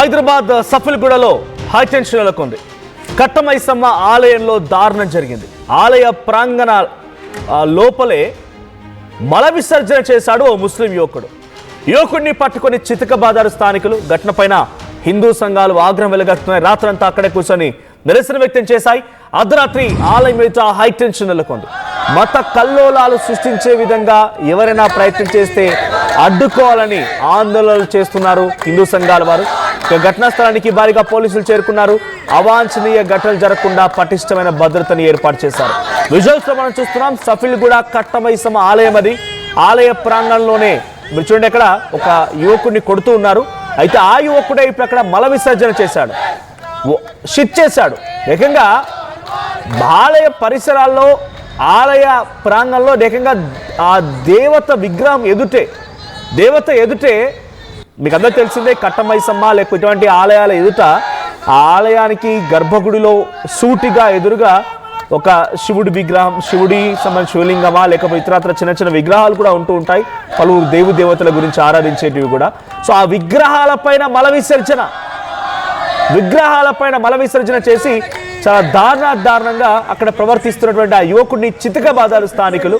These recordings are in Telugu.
హైదరాబాద్ సఫల్గూడలో హైటెన్షన్ నెలకొంది. కట్టమైసమ్మ ఆలయంలో దారుణం జరిగింది. ఆలయ ప్రాంగణ లోపలే మల విసర్జన చేశాడు ఓ ముస్లిం యువకుడు. యువకుడిని పట్టుకొని చితకబాదారు స్థానికులు ఘటనపైన హిందూ సంఘాలు ఆగ్రహం వెలగట్టున్నాయి రాత్రంతా అక్కడే కూర్చొని నిరసన వ్యక్తం చేశాయి. అర్ధరాత్రి ఆలయం మీద హైటెన్షన్ నెలకొంది. మత కల్లోలాలు సృష్టించే విధంగా ఎవరైనా ప్రయత్నం చేస్తే అడ్డుకోవాలని ఆందోళనలు చేస్తున్నారు హిందూ సంఘాల వారు. ఘటనా స్థలానికి భారీగా పోలీసులు చేరుకున్నారు. అవాంఛనీయ ఘటనలు జరగకుండా పటిష్టమైన భద్రతని ఏర్పాటు చేశారు. విజువల్స్లో మనం చూస్తున్నాం సఫిల్గూడ కట్టమైసమ ఆలయం అది. ఆలయ ప్రాంగణంలోనే మీరు చూడండి అక్కడ ఒక యువకుడిని కొడుతూ ఉన్నారు. అయితే ఆ యువకుడే ఇప్పుడు అక్కడ మల విసర్జన చేశాడు. షిట్ చేశాడు. ఏకంగా ఆలయ పరిసరాల్లో ఆలయ ప్రాంగణంలో ఏకంగా ఆ దేవత విగ్రహం ఎదుటే దేవత ఎదుటే మీకు అందరూ తెలిసిందే కట్టమైసమ్మ లేకపోతే ఇటువంటి ఆలయాల ఎదుట ఆ ఆలయానికి గర్భగుడిలో సూటిగా ఎదురుగా ఒక శివుడి విగ్రహం శివుడి సంబంధించిన శివలింగమా లేకపోతే ఇతరత్ర చిన్న చిన్న విగ్రహాలు కూడా ఉంటూ ఉంటాయి. పలువురు దేవు దేవతల గురించి ఆరాధించేటివి కూడా. సో ఆ విగ్రహాల పైన మల విసర్జన. విగ్రహాలపైన మల విసర్జన చేసి చాలా దారుణ దారుణంగా అక్కడ ప్రవర్తిస్తున్నటువంటి ఆ యువకుడిని చితకబాదారు స్థానికులు.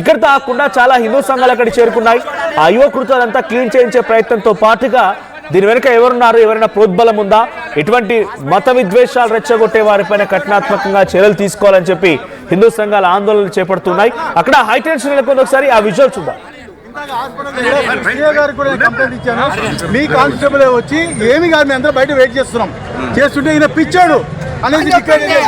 ఇక్కడ తాకుండా చాలా హిందూ సంఘాలు అక్కడ చేరుకున్నాయి. ఆ యువకుడితో అదంతా క్లీన్ చేయించే ప్రయత్నంతో పాటుగా దీని వెనుక ఎవరున్నారు? ఎవరైనా ప్రోద్బలం ఉందా? ఎటువంటి మత విద్వేషాలు రెచ్చగొట్టే వారిపైన కఠినాత్మకంగా చర్యలు తీసుకోవాలని చెప్పి హిందూ సంఘాలు ఆందోళనలు చేపడుతున్నాయి. అక్కడ హైటెన్షన్ నెలకొంది ఒకసారి ఆ విజువల్ చూద్దాం. గారికి కూడా కంప్లైంట్ ఇచ్చాను. మీ కానిస్టేబుల్ వచ్చి ఏమి కాదు మేము అందరూ బయట వెయిట్ చేస్తున్నాం. చేస్తుంటే ఈయన పిచ్చాడు. అనేది డిక్లేర్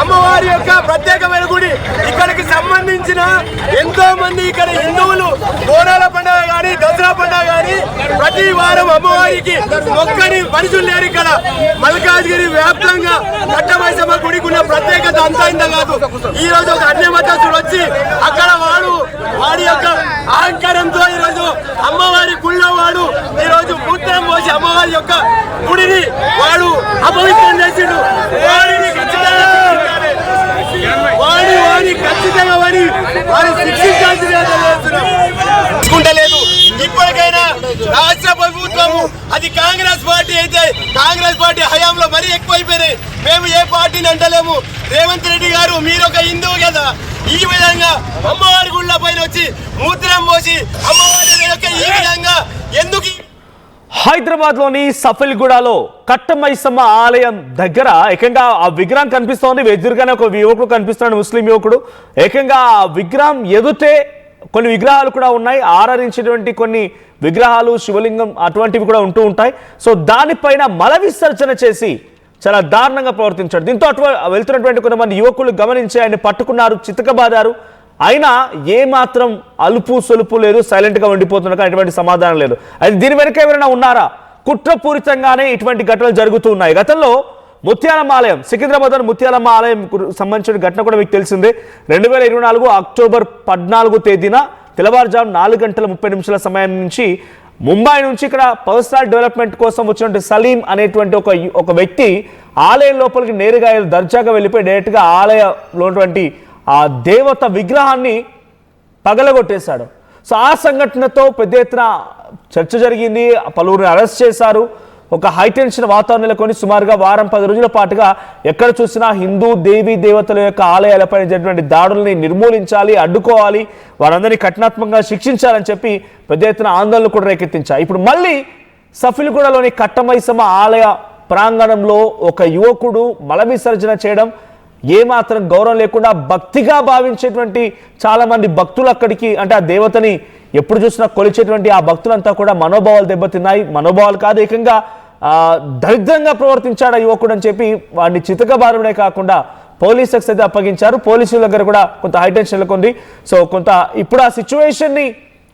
అమ్మవారి యొక్క ప్రత్యేకమైన గుడి. ఇక్కడికి సంబంధించిన ఎంతో మంది ఇక్కడ హిందువులు బోనాల పండుగ కానీ దసరా పండుగ కానీ ప్రతి వారం అమ్మవారికి మొక్కని మనుషులు లేరు ఇక్కడ. మల్కాజ్గిరి వ్యాప్తంగా కట్టమైసమ్మ గుడికి ఉన్న ప్రత్యేకత అంతా ఇంత కాదు. ఈ రోజు ఒక అన్యమతస్తుడు వచ్చి అక్కడ వాడు వాడి యొక్క అహంకారంతో ఈ రోజు అమ్మవారి గుళ్ళో వాడు ఈ రోజు మూత్రం పోసి అమ్మవారి యొక్క గుడిని వాడు అపవిత్రం చేసిండు. వాడిని ఖచ్చితంగా శిక్షించాలి. వాడి ఖచ్చితంగా వారి వారి శిక్షించాల్సిందే ఇప్పటికైనా రాష్ట్ర ప్రభుత్వము అది కాంగ్రెస్ పార్టీ అయితే కాంగ్రెస్ పార్టీ హయాంలో మరీ ఎక్కువైపోయినాయి. మేము ఏ పార్టీని అంటలేము. రేవంత్ రెడ్డి గారు మీరు ఒక హిందువు కదా. ఈ విధంగా అమ్మవారి గుళ్ళ పైన వచ్చి మూత్రం పోసి అమ్మవారి యొక్క ఈ విధంగా ఎందుకు హైదరాబాద్లోని హైదరాబాద్లోని సఫల్గూడలో కట్టమైసమ్మ ఆలయం దగ్గర ఏకంగా ఆ విగ్రహం కనిపిస్తోంది. ఎదురుగానే ఒక యువకుడు కనిపిస్తున్నాడు ముస్లిం యువకుడు. ఏకంగా ఆ విగ్రహం ఎదుటే కొన్ని విగ్రహాలు కూడా ఉన్నాయి. ఆరాధించేటువంటి కొన్ని విగ్రహాలు శివలింగం అటువంటివి కూడా ఉంటూ ఉంటాయి. సో దానిపైన మల విసర్జన చేసి చాలా దారుణంగా ప్రవర్తించాడు. దీంతో అటు వెళ్తున్నటువంటి కొంతమంది యువకులు గమనించి ఆయన పట్టుకున్నారు చితకబాదారు. అయినా ఏ మాత్రం అలుపు సొలుపు లేదు సైలెంట్గా గా ఎటువంటి సమాధానం లేదు. అది దీని వెనుక ఎవరైనా ఉన్నారా? కుట్రపూరితంగానే ఇటువంటి ఘటనలు జరుగుతూ ఉన్నాయి. గతంలో ముత్యాలమ్మ ఆలయం సికింద్రాబాద్ ముత్యాలమ్మ ఆలయం కు- సంబంధించిన ఘటన కూడా మీకు తెలిసిందే. రెండు వేల ఇరవై నాలుగు అక్టోబర్ పద్నాలుగు తేదీన తెల్లవారుజాము నాలుగు గంటల ముప్పై నిమిషాల సమయం నుంచి ముంబై నుంచి ఇక్కడ పర్సనల్ డెవలప్మెంట్ కోసం వచ్చినటువంటి సలీం అనేటువంటి ఒక ఒక వ్యక్తి ఆలయం లోపలికి నేరుగా దర్జాగా వెళ్ళిపోయి డైరెక్ట్గా ఆలయంలో ఉన్నటువంటి ఆ దేవత విగ్రహాన్ని పగలగొట్టేశాడు. సో ఆ సంఘటనతో పెద్ద ఎత్తున చర్చ జరిగింది. పలువురిని అరెస్ట్ చేశారు. ఒక హైటెన్షన్ వాతావరణం నెలకొని సుమారుగా వారం పది రోజుల పాటుగా ఎక్కడ చూసినా హిందూ దేవీ దేవతల యొక్క ఆలయాలపై జరిగినటువంటి దాడుల్ని నిర్మూలించాలి అడ్డుకోవాలి వారందరినీ కఠినాత్మకంగా శిక్షించాలని చెప్పి పెద్ద ఎత్తున ఆందోళనలు కూడా రేకెత్తించాయి. ఇప్పుడు మళ్ళీ సఫిల్గూడలోని కట్టమైసమ్మ ఆలయ ప్రాంగణంలో ఒక యువకుడు మల విసర్జన చేయడం ఏమాత్రం గౌరవం లేకుండా భక్తిగా భావించేటువంటి చాలామంది భక్తులు అక్కడికి అంటే ఆ దేవతని ఎప్పుడు చూసినా కొలిచేటువంటి ఆ భక్తులంతా కూడా మనోభావాలు దెబ్బతిన్నాయి. మనోభావాలు కాదు ఏకంగా దరిద్రంగా ప్రవర్తించాడు ఆ యువకుడు అని చెప్పి వాడిని చితకబారుడే కాకుండా పోలీసులకు అయితే అప్పగించారు. పోలీసుల దగ్గర కూడా కొంత హైటెన్షన్ నెలకొంది. సో కొంత ఇప్పుడు ఆ సిచ్యువేషన్ని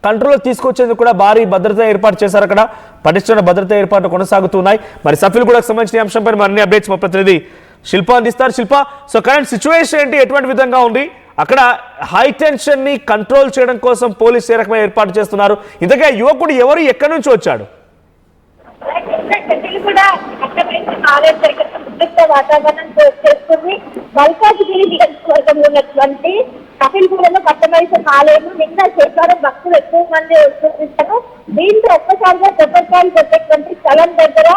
కంట్రోల్లో కంట్రోల్ తీసుకొచ్చేందుకు కూడా భారీ భద్రత ఏర్పాటు చేశారు అక్కడ. పటిష్టమైన భద్రత ఏర్పాట్లు కొనసాగుతున్నాయి. మరి సఫిల్ కూడా సంబంధించిన అంశంపై మరిన్ని అప్డేట్స్ మా ప్రతినిధి శిల్ప అందిస్తారు. శిల్ప సో కరెంట్ సిచ్యువేషన్ ఏంటి? ఎటువంటి విధంగా ఉంది? అక్కడ హై టెన్షన్ని కంట్రోల్ చేయడం కోసం పోలీస్ ఏ రకమైన ఏర్పాటు చేస్తున్నారు? ఇంతగా యువకుడు ఎవరు? ఎక్కడి నుంచి వచ్చాడు? చెట్లు కూడా ఆలయం మల్కాజ్గిరి ఉన్నటువంటి కపిల్గూడలో నిన్న శేషవారం భక్తులు ఎక్కువ మంది వస్తుంటారు దీంతో ఒక్కసారిగా కొబ్బరికాయలు వచ్చేటువంటి స్థలం దగ్గర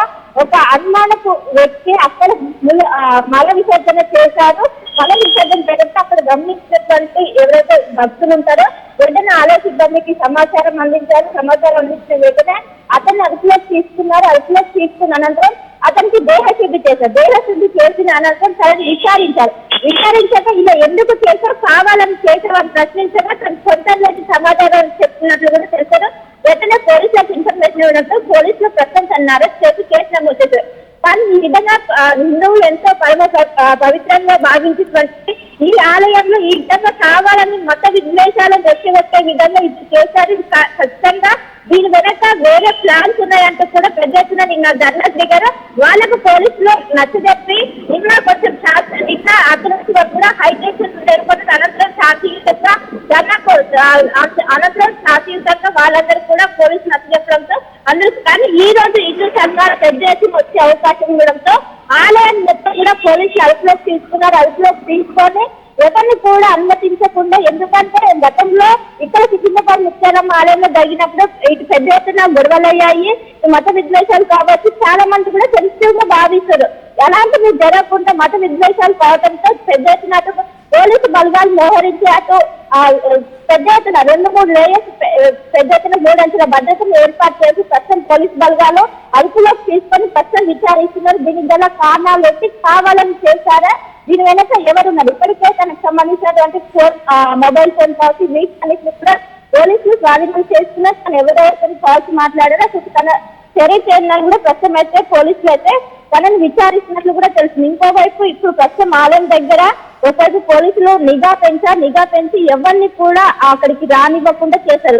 ఒక అనుమానపు వ్యక్తి మల విసర్జన చేశారు. మల విసర్జన చేయడంతో అక్కడ గమనించినటువంటి ఎవరైతే భక్తులు ఉంటారో వెంటనే ఆలయ సిబ్బందికి సమాచారం అందించారు. సమాచారం అందించిన వెంటనే అతన్ని అదుపులోకి తీసుకున్నారు. అదుపులోకి తీసుకున్న అనంతరం అతనికి దేహ శుద్ధి చేశారు. దేహ శుద్ధి చేసిన అనంతరం తనని విచారించారు. విచారించాక ఇలా ఎందుకు చేశారు? కావాలని చేశామని ప్రశ్నించగా తన సొంతంలోకి సమాధానం చెప్తున్నట్లు కూడా తెలిసారు. వెంటనే పోలీసులకు ఇన్ఫర్మేషన్ ఇవ్వడంతో పోలీసులు ప్రస్తుతం తనని అరెస్ట్ చేసి కేసు నమోదు చేశారు. కానీ ఈ విధంగా హిందువులు ఎంతో పరమ పవిత్రంగా భావించినటువంటి ఈ ఆలయంలో ఈ విధంగా కావాలని మత విద్వేషాలను రెచ్చగొట్టే విధంగా ఇది చేశారు ఖచ్చితంగా దీని వెనక వేరే ప్లాన్స్ ఉన్నాయంటూ కూడా పెద్ద ఎత్తున నిన్న ధర్నా దగ్గర వాళ్ళకు పోలీసులు నచ్చజెప్పి నిన్న కొంచెం శాంత- నిన్న అతను కూడా హైటెన్షన్ ఏర్పడిన అనంతరం శాంతియుతంగా ధర్నా అనంతరం శాంతియుతంగా వాళ్ళందరూ కూడా పోలీసులు నచ్చజెప్పడంతో అందరూ కానీ ఈ రోజు సంఘాలు పెద్ద ఎత్తున వచ్చే అవకాశం ఉండడంతో ఆలయం మొత్తం కూడా పోలీసులు అదుపులోకి తీసుకున్నారు అదుపులోకి తీసుకొని ఎవరిని కూడా అనుమతించకుండా ఎందుకంటే గతంలో ఇక్కడ సికింద్రాబాద్ ముత్యాలమ్మ ఆలయంలో జరిగినప్పుడు ఇటు పెద్ద ఎత్తున గొడవలయ్యాయి మత విద్వేషాలు కావచ్చు చాలా మంది కూడా సెన్సిటివ్గా భావిస్తారు ఎలాంటివి జరగకుండా మత విద్వేషాలు కావడంతో పెద్ద ఎత్తున పోలీసు బలగాలు మోహరించి అటు పెద్ద ఎత్తున రెండు మూడు లేయర్స్ పెద్ద ఎత్తున మూడంచెల భద్రతను ఏర్పాటు చేసి ప్రస్తుతం పోలీస్ బలగాలు అదుపులోకి తీసుకొని ప్రస్తుతం విచారిస్తున్నారు. దీనికి గల కారణాలు ఏంటి కావాలని చేశారా? దీని వెనక ఎవరున్నారు? ఇప్పటికే తనకు సంబంధించినటువంటి ఫోన్ మొబైల్ ఫోన్ కావచ్చు వీటి కూడా పోలీసులు స్వాధీనం చేస్తున్నారు తను ఎవరెవరితో కాల్సి మాట్లాడారో. అసలు తన చర్య చేయాలని కూడా ప్రస్తుతం అయితే పోలీసులు అయితే తనని విచారిస్తున్నట్లు కూడా తెలుస్తుంది. ఇంకోవైపు ఇప్పుడు ప్రస్తుతం ఆలయం దగ్గర ఒకవైపు పోలీసులు నిఘా పెంచారు నిఘా పెంచి ఎవరిని కూడా అక్కడికి రానివ్వకుండా చేశారు.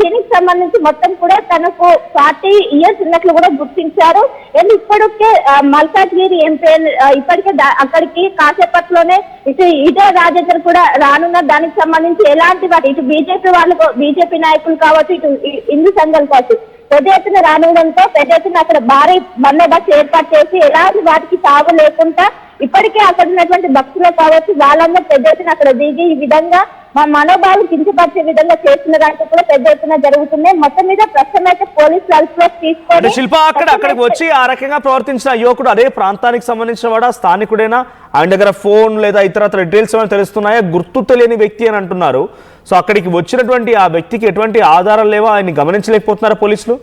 దీనికి సంబంధించి మొత్తం కూడా తనకు ఫార్టీ ఇయర్స్ ఉన్నట్లు కూడా గుర్తించారు. అండ్ ఇప్పటికే మల్కాజ్గిరి ఎంపీ ఇప్పటికే అక్కడికి కాసేపట్లోనే ఇటు ఇదే రాజేందర్ కూడా రానున్న దానికి సంబంధించి ఎలాంటి వాటి ఇటు బీజేపీ వాళ్ళు బీజేపీ నాయకులు కావచ్చు ఇటు హిందూ సంఘాలు కావచ్చు పెద్ద ఎత్తున రానుండడంతో పెద్ద ఎత్తున అక్కడ భారీ బందోబస్తు ఏర్పాటు చేసి ఎలాంటి వాటికి తావు లేకుండా ఇప్పటికే అక్కడ ఉన్నటువంటి భక్తులు కావచ్చు వాళ్ళందరూ పెద్ద ఎత్తున అక్కడ దిగి ఈ విధంగా మా మనోభావం కించపరిచే విధంగా చేస్తున్నదంటూ కూడా పెద్ద ఎత్తున జరుగుతుంది మొత్తం మీద ప్రస్తుతం అయితే పోలీసులు అంటే తీసుకొని శిల్ప అక్కడ అక్కడికి వచ్చి ఆ రకంగా ప్రవర్తించిన యువకుడు అదే ప్రాంతానికి సంబంధించిన వాడా? స్థానికుడేనా? ఆయన దగ్గర ఫోన్ లేదా ఇతర డీటెయిల్స్ ఏమైనా తెలుస్తున్నాయా? గుర్తు తెలియని వ్యక్తి అని అంటున్నారు. సో అక్కడికి వచ్చినటువంటి ఆ వ్యక్తికి ఎటువంటి ఆధారాలు లేవా? ఆయన్ని గమనించలేకపోతున్నారా పోలీసులు?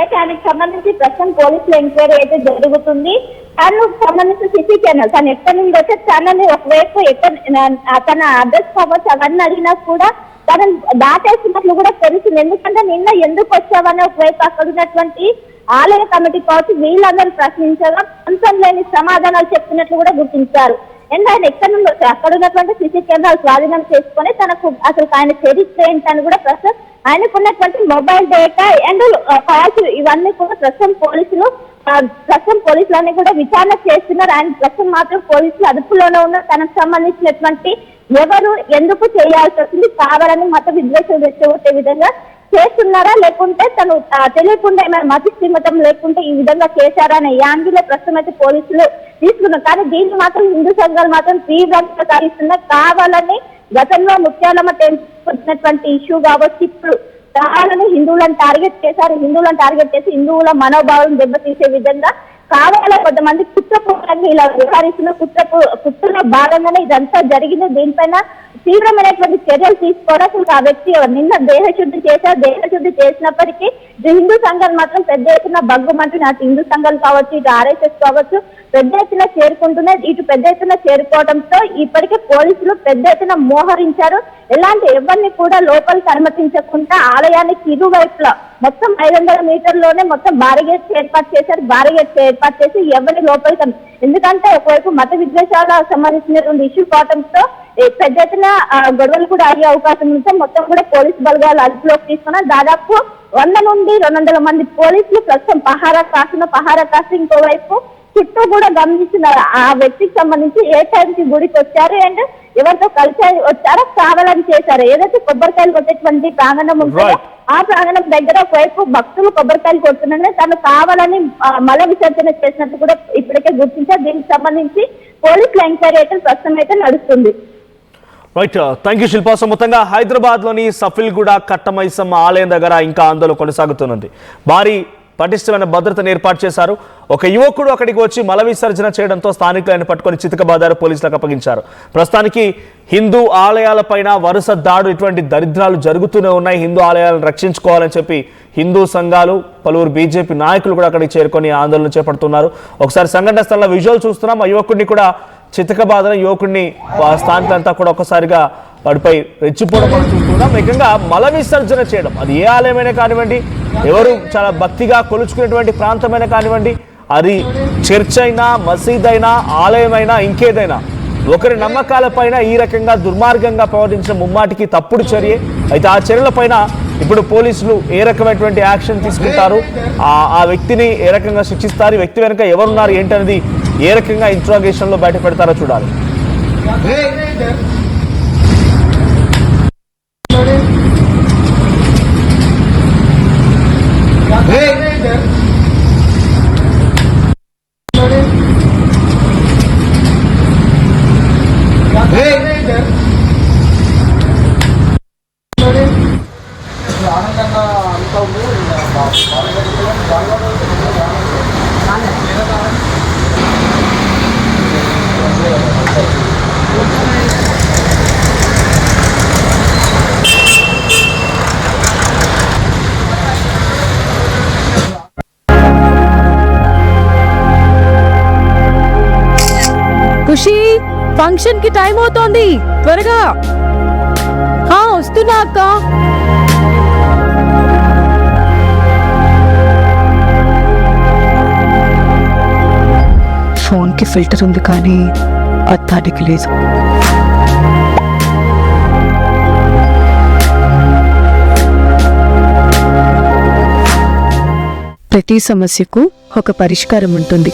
అయితే ఆయనకు సంబంధించి ప్రస్తుతం పోలీసులు ఎంక్వైరీ అయితే జరుగుతుంది. తను సంబంధించిన సిసి ఛానల్ తను ఎక్కడి నుండి వచ్చే ఛానల్ ఒకవైపు ఎక్కడ తన అడ్రస్ కావచ్చు అవన్నీ అడిగినా కూడా తను దాటేస్తున్నట్లు కూడా తెలిసింది ఎందుకంటే నిన్న ఎందుకు వచ్చావని ఒకవైపు అక్కడ ఉన్నటువంటి ఆలయ కమిటీ కావచ్చు వీళ్ళందరూ ప్రశ్నించగా అంతం లేని సమాధానాలు చెప్తున్నట్లు కూడా గుర్తించారు. అండ్ ఆయన ఎక్కడి నుండి వచ్చారు అక్కడ ఉన్నటువంటి సిసి కెమెరాలు స్వాధీనం చేసుకొని తనకు అసలు ఆయన చరిత్ర ఏంటని కూడా ప్రస్తుతం ఆయనకు ఉన్నటువంటి మొబైల్ డేటా అండ్ కాల్స్ ఇవన్నీ కూడా ప్రస్తుతం పోలీసులు ఆ, ప్రస్తుతం పోలీసులన్నీ కూడా విచారణ చేస్తున్నారు. ఆయన ప్రస్తుతం మాత్రం పోలీసులు అదుపులోనే ఉన్న తనకు సంబంధించినటువంటి ఎవరు ఎందుకు చేయాల్సి వచ్చింది కావాలని మత విద్వేషం రెచ్చగొట్టే విధంగా చేస్తున్నారా? లేకుంటే తను తెలియకుండా ఏమైనా మతి శ్రీమతం లేకుంటే ఈ విధంగా చేశారా అనే యాంగిలో ప్రస్తుతం అయితే పోలీసులు తీసుకున్నారు. కానీ దీన్ని మాత్రం హిందూ సంఘాలు మాత్రం తీవ్రంగా సాగిస్తున్నారు కావాలని గతంలో ముత్యాలమ్మ టెంపుల్ వచ్చినటువంటి ఇష్యూ కావచ్చు ఇప్పుడు కావాలని హిందువులను టార్గెట్ చేశారు. హిందువులను టార్గెట్ చేసి హిందువుల మనోభావం దెబ్బతీసే విధంగా కావాల కొంతమంది కుట్రపూర్వకంగా ఇలా వ్యవహరిస్తున్న కుట్రపు కుట్రలో భాగంగానే ఇదంతా జరిగింది. దీనిపైన తీవ్రమైనటువంటి చర్యలు తీసుకోవడం అసలు ఆ వ్యక్తి నిన్న దేహశుద్ధి చేశారు దేహశుద్ధి చేసినప్పటికీ హిందూ సంఘాలు మాత్రం పెద్ద ఎత్తున బగ్గుమంటున్నాయి అటు హిందూ సంఘాలు కావచ్చు ఇటు ఆర్ఎస్ఎస్ కావచ్చు పెద్ద ఎత్తున చేరుకుంటున్నాయి. ఇటు పెద్ద ఎత్తున చేరుకోవడంతో ఇప్పటికే పోలీసులు పెద్ద ఎత్తున మోహరించారు. ఎలాంటి ఎవరిని కూడా లోపలికి అనుమతించకుండా ఆలయానికి ఇరువైపులా మొత్తం ఐదు వందల మీటర్లోనే మొత్తం బారిగేట్స్ ఏర్పాటు చేశారు. బారిగేట్స్ ఏర్పాటు చేసి ఎవరిని లోపలికి ఎందుకంటే ఒకవైపు మత విద్వేషాలకు సంబంధించినటువంటి ఇష్యూ కావడంతో పెద్ద ఎత్తున గొడవలు కూడా అయ్యే అవకాశం ఉంటే మొత్తం కూడా పోలీస్ బలగాలు అదుపులోకి తీసుకున్నారు. దాదాపు వంద నుండి రెండు వందల మంది పోలీసులు ప్రస్తుతం పహారా కాస్తున్న పహారా కాస్తూ ఇంకోవైపు చుట్టూ కూడా గమనిస్తున్నారు. ఆ వ్యక్తికి సంబంధించి ఏ టైంకి గుడికి వచ్చారు అండ్ ఎవరితో కలిసి వచ్చారో కావాలని చేశారు. ఏదైతే కొబ్బరికాయలు కొట్టేటువంటి ప్రాంగణం ఉంటుందో. ఆ ప్రాంగణం దగ్గర ఒకవైపు భక్తులు కొబ్బరికాయలు కొడుతున్నారని తను కావాలని మల విసర్జన చేసినట్టు కూడా ఇప్పటికే గుర్తించారు. దీనికి సంబంధించి పోలీసుల ఎంక్వైరీ అయితే ప్రస్తుతం అయితే నడుస్తుంది. Right thank you Shilpa so మొత్తంగా హైదరాబాద్లోని సఫిల్గూడ కట్టమైసమ్మ ఆలయం దగ్గర ఇంకా ఆందోళన కొనసాగుతున్నది. భారీ పటిష్టమైన భద్రతను ఏర్పాటు చేశారు. ఒక యువకుడు అక్కడికి వచ్చి మల విసర్జన చేయడంతో స్థానికులు ఆయన పట్టుకొని చితకబాదారు పోలీసులకు అప్పగించారు. ప్రస్తుతానికి హిందూ ఆలయాలపైన వరుస దాడు ఇటువంటి దరిద్రాలు జరుగుతూనే ఉన్నాయి. హిందూ ఆలయాలను రక్షించుకోవాలని చెప్పి హిందూ సంఘాలు పలువురు బీజేపీ నాయకులు కూడా అక్కడికి చేరుకొని ఆందోళన చేపడుతున్నారు. ఒకసారి సంఘటన స్థలంలో విజువల్ చూస్తున్నాం. ఆ యువకుడిని కూడా చితకబాదన యువకుడిని ఆ స్థానికులంతా కూడా ఒక్కసారిగా వాడిపై రెచ్చిపోవడం మనం చూస్తున్నాం. ఏకంగా మల విసర్జన చేయడం. అది ఏ ఆలయమైనా కానివ్వండి ఎవరు చాలా భక్తిగా కొలుచుకునేటువంటి ప్రాంతమైనా కానివ్వండి అది చర్చ్ అయినా మసీద్ అయినా ఆలయమైనా ఇంకేదైనా ఒకరి నమ్మకాలపైన ఈ రకంగా దుర్మార్గంగా ప్రవర్తించిన ముమ్మాటికి తప్పుడు చర్య. అయితే ఆ చర్యలపైన ఇప్పుడు పోలీసులు ఏ రకమైనటువంటి యాక్షన్ తీసుకుంటారు? ఆ వ్యక్తిని ఏ రకంగా శిక్షిస్తారు? వ్యక్తి వెనుక ఎవరున్నారు? ఏంటనేది ఏ రకంగా ఇంట్రాగేషన్లో బయట పెడతారో చూడాలి. ఫంక్షన్కి టైం అవుతోంది. త్వరగా. ఆ, వస్తున్నా అక్క. ఫోన్కి ఫిల్టర్ ఉంది కానీ అత్తాడికి లేదు. ప్రతి సమస్యకు ఒక పరిష్కారం ఉంటుంది.